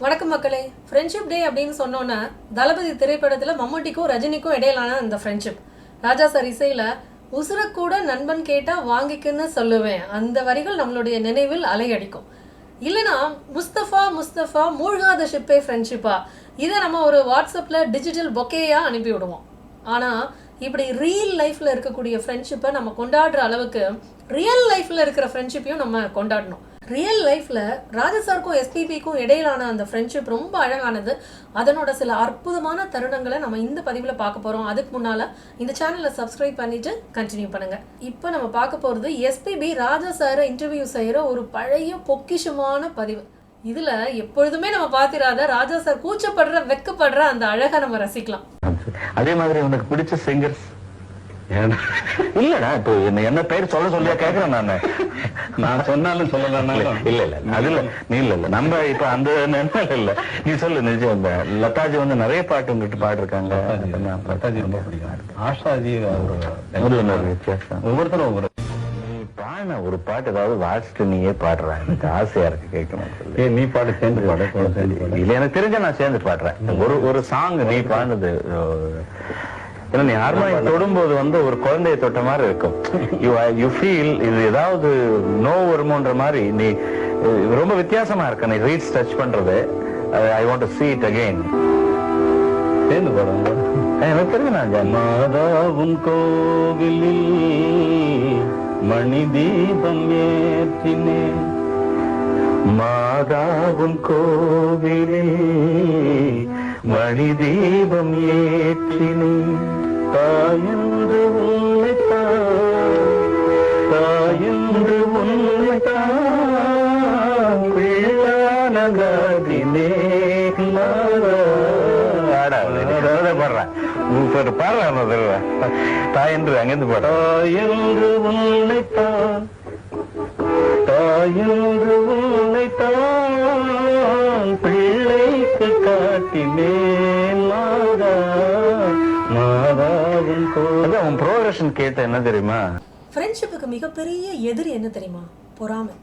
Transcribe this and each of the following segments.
வணக்கம் மக்களே. Friendship day அப்படின்னு சொன்னோன்னே தளபதி திரைப்படத்தில் மம்முட்டிக்கும் ரஜினிக்கும் இடையிலான அந்த ஃப்ரெண்ட்ஷிப் ராஜா சார் இசையில் உசுரக்கூட நண்பன் கேட்டால் வாங்கிக்குன்னு சொல்லுவேன். அந்த வரிகள் நம்மளுடைய நினைவில் அலையடிக்கும் இல்லைனா முஸ்தஃபா முஸ்தஃபா மூழ்காத ஷிப்பே ஃப்ரெண்ட்ஷிப்பா இதை நம்ம ஒரு வாட்ஸ்அப்பில் டிஜிட்டல் பொக்கேயாக அனுப்பி விடுவோம். ஆனால் இப்படி ரியல் லைஃப்பில் இருக்கக்கூடிய ஃப்ரெண்ட்ஷிப்பை நம்ம கொண்டாடுற அளவுக்கு ரியல் லைஃப்பில் இருக்கிற ஃப்ரெண்ட்ஷிப்பையும் நம்ம கொண்டாடணும். ரியல் லைஃப்பில் ராஜசாருக்கும் எஸ்பிபிக்கும் இடையிலான அந்த ஃப்ரெண்ட்ஷிப் ரொம்ப அழகானது. அதனோட சில அற்புதமான தருணங்களை நம்ம இந்த பதிவில் பார்க்க போகிறோம் அதுக்கு முன்னால் இந்த சேனலை சப்ஸ்கிரைப் பண்ணிட்டு கண்டினியூ பண்ணுங்க. இப்போ நம்ம பார்க்க போகிறது எஸ்பிபி ராஜா சாரை இன்டர்வியூ செய்கிற ஒரு பழைய பொக்கிஷமான பதிவு. இதில் எப்பொழுதுமே நம்ம பார்த்திராத ராஜா சார் கூச்சப்படுற வெக்கப்படுற அந்த அழகை நம்ம ரசிக்கலாம். அதே மாதிரி உனக்கு பிடிச்ச சிங்கர்ஸ் இல்லடா இப்போ என்ன என்ன பேர் சொல்ல சொல்லியா கேக்குறேன் நானு. நான் சொன்னாலும் சொல்லலன்னாலும் இல்ல இல்ல அதுல நீ இல்ல இல்ல. நம்ம இப்ப அந்த இல்ல. நீ சொல்லு நிஜம் லதாஜி வந்து நிறைய பாட்டு உங்ககிட்ட பாடிருக்காங்க. லதாஜி ரொம்ப பிடிக்கும். ஆஷாஜி வித்தியாசம். ஒவ்வொருத்தரும் ஒவ்வொரு நீ பாடின ஒரு பாட்டு ஏதாவது வாசிட்டு நீயே பாடுற. எனக்கு ஆசையா இருக்கு கேட்கணும் சொல்லு. ஏ நீ பாடு சேர்ந்து பாடு இல்ல எனக்கு தெரிஞ்ச நான் சேர்ந்து பாடுறேன். ஒரு ஒரு சாங் நீ பாடுனது ஏன்னா நீ ஹார்மோனியம் தொடும்போது வந்து ஒரு குழந்தையை தொட்ட மாதிரி இருக்கும். யூ யூ ஃபீல் இது ஏதாவது நோ வருமோன்ற மாதிரி நீ ரொம்ப வித்தியாசமா இருக்க. நீ ரீச் டச் பண்றது. I want to see it again சேர்ந்து பாடுங்க எனக்கு தெரியும் நான் ஜா- கோவிலில் மணி தீபம் ஏற்றினே மாதாவும் கோவிலில் மணி தீபம் ஏற்றினே தாயென்று உன்னை தாயென்று உன்னை பிள்ளானதினே தாயன்று அங்கிருந்து பாடுற தாயென்று உன்னை தாயென்று உன்னை தான் பிள்ளைக்கு காட்டினேன் உன் ப்ரோக்ரஷன் கேட்ட என்ன தெரியுமா? ஃப்ரெண்ட்ஷிப்புக்கு மிகப்பெரிய எதிரி என்ன தெரியுமா? பொறாமை.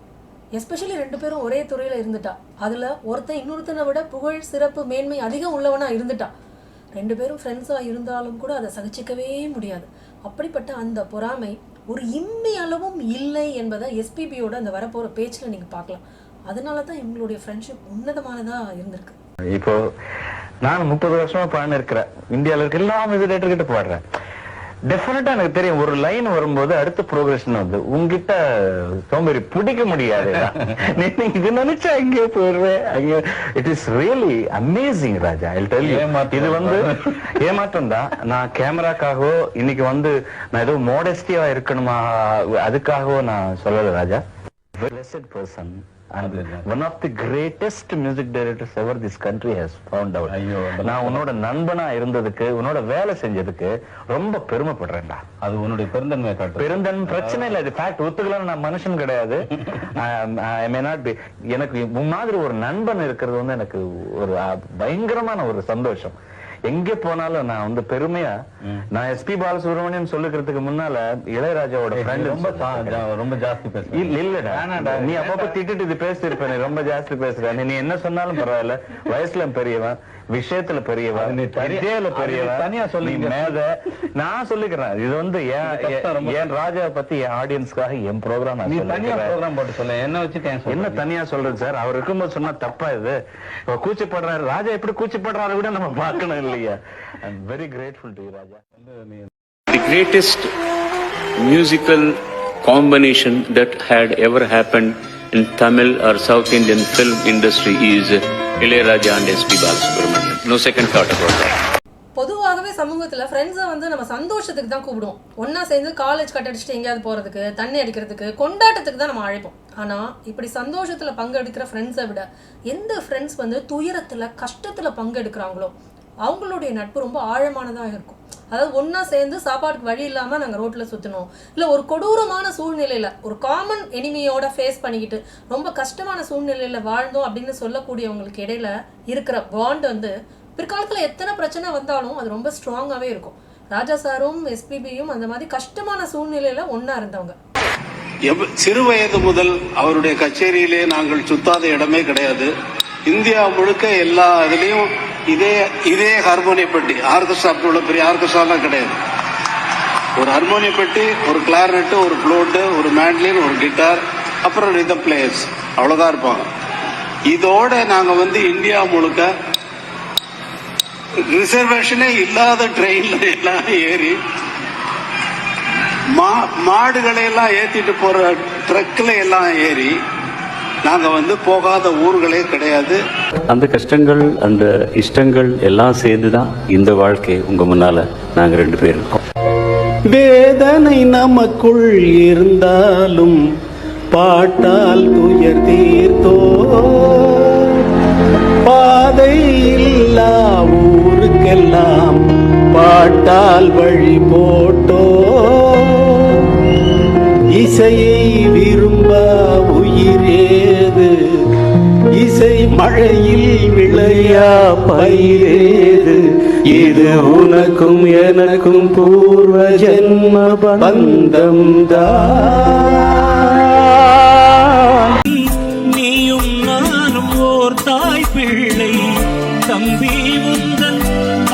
எஸ்பெஷலி ரெண்டு பேரும் ஒரே துறையில் இருந்துட்டா. அதில் ஒருத்தன் இன்னொருத்தனை விட புகழ் சிறப்பு மேன்மை அதிகம் உள்ளவனா இருந்துட்டா. ரெண்டு பேரும் ஃப்ரெண்ட்ஸாக இருந்தாலும் கூட அதை சகிச்சிக்கவே முடியாது. அப்படிப்பட்ட அந்த பொறாமை ஒரு இம்மி அளவும் இல்லை என்பதை எஸ்பிபியோட அந்த வரப்போகிற பேச்சில் நீங்கள் பார்க்கலாம். அதனால தான் இவங்களுடைய ஃப்ரெண்ட்ஷிப் உன்னதமானதாக இருந்திருக்கு. இப்போ நான் முப்பது வருஷமா பாடின இருக்கிறேன். இந்தியால இருக்க எல்லா மியூசிக் கிட்ட பாடுறேன். டெஃபினட்டா எனக்கு தெரியும் ஒரு லைன் வரும்போது அடுத்த ப்ரோக்ரஷன் வந்து உங்ககிட்ட சோம்பேறி பிடிக்க முடியாது. நீ இது நினைச்சா அங்கேயே போயிடுவேன். அங்கே it is really amazing Raja. இது வந்து ஏமாற்றம் தான். நான் கேமராக்காகவோ இன்னைக்கு வந்து நான் ஏதோ மோடஸ்டியா இருக்கணுமா அதுக்காகவோ நான் சொல்லல ராஜா. Blessed person. One of the greatest music directors ever this country has found out. ஐயோ, நான் உன்னோட நண்பனா இருந்ததுக்கு உன்னோட வேலை செஞ்சதுக்கு ரொம்ப பெருமைப்படுறேன்டா. அது உன்னுடைய பெருந்தன்மையை காட்டும் பெருந்தன் பிரச்சனை இல்ல இது ஃபேக்ட் ஒத்துக்கலாம் நான் மனுஷன் கிடையாது. ஐ மே நாட் பி எனக்கு உன் மாதிரி ஒரு நண்பன் இருக்கிறது வந்து எனக்கு ஒரு பயங்கரமான ஒரு சந்தோஷம். எங்க போனாலும் நான் வந்து பெருமையா நான் எஸ்பி பாலசுப்ரமணியம் சொல்லுக்கிறதுக்கு முன்னால இளையராஜாவோட ஃப்ரெண்ட் ரொம்ப ரொம்ப ஜாஸ்தி பேசுறேன் இல்ல இல்லடா. நீ அப்பப்ப திட்டிட்டு இது பேசியிருப்ப நீ ரொம்ப ஜாஸ்தி பேசுற. நீ என்ன சொன்னாலும் பரவாயில்ல. வயசுல பெரியவன் விஷயத்துல பெரியவன் நீ பெரியவன். தனியா நீ சொல்லிக்க. மேத நான் சொல்லிக்கிறேன் இது வந்து என் ராஜாவை பத்தி என் ஆடியன்ஸ்க்காக என் ப்ரோக்ராம் நீ தனியா ப்ரோக்ராம் போட்டு சொல்ல. என்ன ஏன் என்ன? தனியா சொல்றது சார் அவர் இருக்கும்போது சொன்னா தப்பா இது. கூச்சப்படுறாரு ராஜா எப்படி கூச்சப்படுறாரு விட நம்ம பார்க்கணும் இல்லையா I am very grateful to Raja the greatest musical combination that had ever happened in Tamil or South Indian film industry is Ilayaraja and S.P. Balasubramanian. No second thought about that. பொதுவாகவே சமூகத்தில் ஃப்ரெண்ட்ஸை வந்து நம்ம சந்தோஷத்துக்கு தான் கூப்பிடுவோம் ஒன்றா சேர்ந்து காலேஜ் கட் அடிச்சுட்டு எங்கேயாவது போகிறதுக்கு தண்ணி அடிக்கிறதுக்கு கொண்டாட்டத்துக்கு தான் நம்ம அழைப்போம் ஆனால் இப்படி சந்தோஷத்தில் பங்கெடுக்கிற ஃப்ரெண்ட்ஸை விட எந்த ஃப்ரெண்ட்ஸ் வந்து துயரத்தில் கஷ்டத்தில் பங்கெடுக்கிறாங்களோ அவங்களுடைய நட்பு ரொம்ப ஆழமானதாக இருக்கும். அதாவது ஒன்றா சேர்ந்து சாப்பாட்டுக்கு வழி இல்லாமல் நாங்கள் ரோட்டில் சுற்றினோம் இல்லை ஒரு கொடூரமான சூழ்நிலையில் ஒரு காமன் எனிமியோட ஃபேஸ் பண்ணிக்கிட்டு ரொம்ப கஷ்டமான சூழ்நிலையில் வாழ்ந்தோம் அப்படின்னு சொல்லக்கூடியவங்களுக்கு இடையில இருக்கிற பாண்ட் வந்து பிற்காலத்தில் எத்தனை பிரச்சனை வந்தாலும் அது ரொம்ப ஸ்ட்ராங்காகவே இருக்கும். ராஜா சாரும் எஸ்பிபியும் அந்த மாதிரி கஷ்டமான சூழ்நிலையில் ஒன்றா இருந்தவங்க. சிறு வயது முதல் அவருடைய கச்சேரியிலே நாங்கள் சுத்தாத இடமே கிடையாது. இந்தியா முழுக்க எல்லா இதுலேயும் இதே இதே ஹார்மோனிய பெட்டி. ஆர்கெஸ்ட்ரா உள்ள பெரிய ஆர்கெஸ்ட்ராலாம் கிடையாது. ஒரு ஹார்மோனிய பெட்டி ஒரு கிளாரினட்டு ஒரு ஃப்ளோட்டு ஒரு மேண்ட்லின் ஒரு கிட்டார் அப்புறம் ரிதம் பிளேயர்ஸ் அவ்வளோதான் இருப்பாங்க. இதோட நாங்கள் வந்து இந்தியா முழுக்க ரிசர்வேஷனே இல்லாத ட்ரெயின்ல எல்லாம் ஏறி மா- மாடுகளை எல்லாம் ஏத்திட்டு போற ட்ரக்ல எல்லாம் ஏறி நாங்க வந்து போகாத ஊர்களே கிடையாது. அந்த கஷ்டங்கள் அந்த இஷ்டங்கள் எல்லாம் சேர்ந்து தான் இந்த வாழ்க்கை உங்க முன்னால நாங்க ரெண்டு பேர் இருக்கோம். வேதனை நமக்குள் இருந்தாலும் பாட்டால் துயர் தீர்த்தோ. பாதை இல்லா ஊருக்கெல்லாம் பாட்டால் வழி போட்டோ மழையில் விளையா பயிரேது. இது உனக்கும் எனக்கும் பூர்வ ஜென்ம பந்தம் தான். நீயும் நானும் ஓர் தாய் பிள்ளை. தம்பி உந்தன்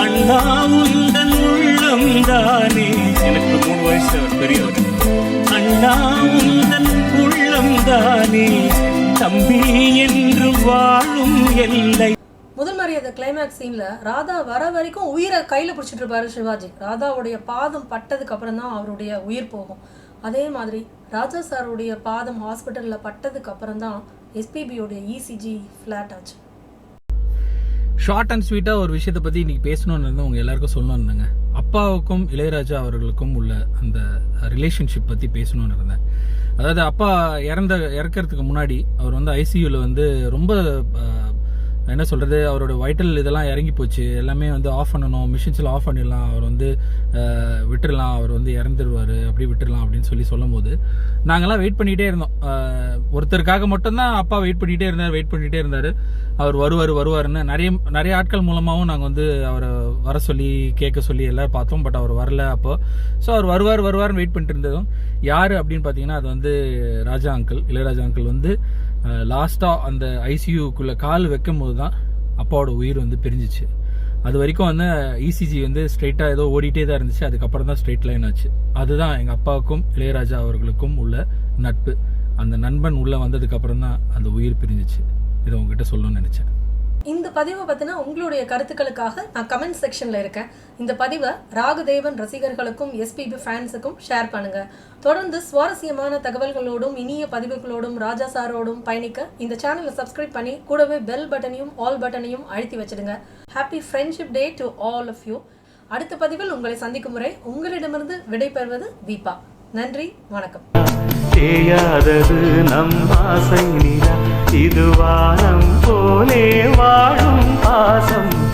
அண்ணா உந்தன் உள்ளம் தானே. எனக்கு மூணு வயசு பெரியவர் அண்ணா உந்தன் உள்ளம் தானே. தம்பி என்று வாழும் எல்லை. முதல் மரியாதை கிளைமேக்ஸ் சீன்ல ராதா வர வரைக்கும் உயிரை கையில பிடிச்சிட்டு இருப்பாரு சிவாஜி. ராதாவுடைய பாதம் பட்டதுக்கு அப்புறம் தான் அவருடைய உயிர் போகும். அதே மாதிரி ராஜா சாருடைய பாதம் ஹாஸ்பிட்டல்ல பட்டதுக்கு அப்புறம் தான் எஸ்பிபியோடைய இசிஜி ஃபிளாட் ஆச்சு. ஷார்ட் அண்ட் ஸ்வீட்டாக ஒரு விஷயத்தை பற்றி இன்னைக்கு பேசணும்னு இருந்து உங்கள் எல்லாருக்கும் சொல்லணும்னு இருந்தேங்க. அப்பாவுக்கும் இளையராஜா அவர்களுக்கும் உள்ள அந்த ரிலேஷன்ஷிப் பற்றி பேசணும்னு இருந்தேன். அதாவது அப்பா இறந்த இறக்கறதுக்கு முன்னாடி அவர் வந்து ஐசியூவில் வந்து ரொம்ப என்ன சொல்கிறது அவரோட வைட்டல் இதெல்லாம் இறங்கி போச்சு. எல்லாமே வந்து ஆஃப் பண்ணணும். மிஷின்ஸில் ஆஃப் பண்ணிடலாம். அவர் வந்து விட்டுடலாம். அவர் வந்து இறந்துருவார். அப்படி விட்டுடலாம் அப்படின்னு சொல்லி சொல்லும் போது நாங்கெல்லாம் வெயிட் பண்ணிகிட்டே இருந்தோம். ஒருத்தருக்காக மட்டும்தான் அப்பா வெயிட் பண்ணிகிட்டே இருந்தார் வெயிட் பண்ணிகிட்டே இருந்தார். அவர் வருவார் வருவாருன்னு நிறைய நிறைய ஆட்கள் மூலமாகவும் நாங்கள் வந்து அவரை வர சொல்லி கேட்க சொல்லி எல்லாம் பார்த்தோம். பட் அவர் வரல அப்போது ஸோ அவர் வருவார் வருவார்னு வெயிட் பண்ணிட்டு இருந்ததும். யார் அப்படின்னு பார்த்தீங்கன்னா அது வந்து ராஜா அங்கிள் இளையராஜா அங்கிள் வந்து லாஸ்ட்டாக அந்த ஐசியூக்குள்ளே கால் வைக்கும் போது தான் அப்பாவோட உயிர் வந்து பிரிஞ்சிச்சு. அது வரைக்கும் வந்து இசிஜி வந்து ஸ்ட்ரெயிட்டாக ஏதோ ஓடிட்டே தான் இருந்துச்சு. அதுக்கப்புறம் தான் ஸ்ட்ரெயிட் லைன் ஆச்சு. அதுதான் எங்கள் அப்பாவுக்கும் இளையராஜா அவர்களுக்கும் உள்ள நட்பு. அந்த நண்பன் உள்ளே வந்ததுக்கப்புறம் தான் அந்த உயிர் பிரிஞ்சிச்சு. இதை உங்ககிட்ட சொல்லணும்னு நினச்சேன். இந்த பதிவை பற்றின உங்களுடைய கருத்துக்களுக்காக நான் கமெண்ட் செக்ஷனில் இருக்கேன். இந்த பதிவை ராகுதேவன் ரசிகர்களுக்கும் எஸ்பிபி ஃபேன்ஸுக்கும் ஷேர் பண்ணுங்க. தொடர்ந்து சுவாரஸ்யமான தகவல்களோடும் இனிய பதிவுகளோடும் ராஜா சாரோடும் பயணிக்க இந்த சேனலை சப்ஸ்கிரைப் பண்ணி கூடவே பெல் பட்டனையும் ஆல் பட்டனையும் அழுத்தி வச்சிடுங்க. Happy friendship day to all of you அடுத்த பதிவில் உங்களை சந்திக்கும் முறை உங்களிடமிருந்து விடைபெறுவது தீபா. நன்றி வணக்கம். தேயாதது நம் ஆசை நிலா. இது வானம் போலே வாழும் பாசம்.